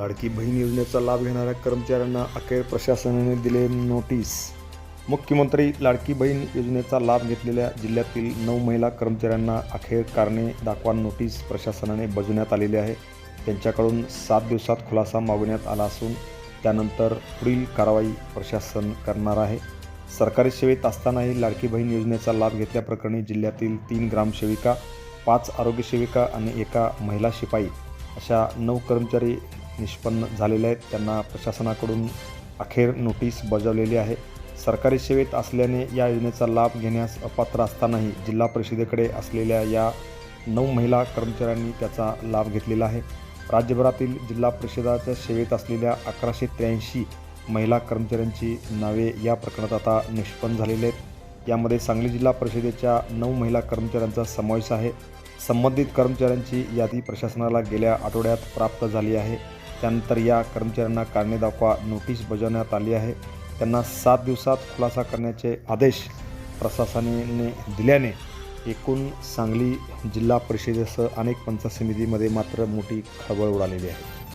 लाडकी बहीण योजनेचा लाभ घेणाऱ्या कर्मचाऱ्यांना अखेर प्रशासनाने दिले नोटीस. मुख्यमंत्री लाडकी बहीण योजनेचा लाभ घेतलेल्या जिल्ह्यातील नऊ महिला कर्मचाऱ्यांना अखेर कारणे दाखवा नोटीस प्रशासनाने बजवण्यात आलेली आहे. त्यांच्याकडून सात दिवसात खुलासा मागवण्यात आला असून त्यानंतर पुढील कारवाई प्रशासन करणार आहे. सरकारी सेवेत असतानाही लाडकी बहीण योजनेचा लाभ घेतल्याप्रकरणी जिल्ह्यातील तीन ग्रामसेविका पाच आरोग्य सेविका आणि एका महिला शिपाई अशा नऊ कर्मचारी निष्पन्न झालेले आहेत. त्यांना प्रशासनाकडून अखेर नोटीस बजावलेली आहे. सरकारी सेवेत असल्याने या योजनेचा लाभ घेण्यास अपात्र असतानाही जिल्हा परिषदेकडे असलेल्या या नऊ महिला कर्मचाऱ्यांनी त्याचा लाभ घेतलेला आहे. राज्यभरातील जिल्हा परिषदाच्या सेवेत असलेल्या अकराशे त्र्याऐंशी महिला कर्मचाऱ्यांची नावे या प्रकरणात आता निष्पन्न झालेली आहेत. यामध्ये सांगली जिल्हा परिषदेच्या नऊ महिला कर्मचाऱ्यांचा समावेश आहे. संबंधित कर्मचाऱ्यांची यादी प्रशासनाला गेल्या आठवड्यात प्राप्त झाली आहे. त्यानंतर या कर्मचाऱ्यांना कारणे दाखवा नोटीस बजावण्यात आली आहे. त्यांना सात दिवसात खुलासा करण्याचे आदेश प्रशासनाने दिल्याने एकूण सांगली जिल्हा परिषदेसह अनेक पंचायत समितीमध्ये मात्र मोठी खळबळ उडालेली आहे.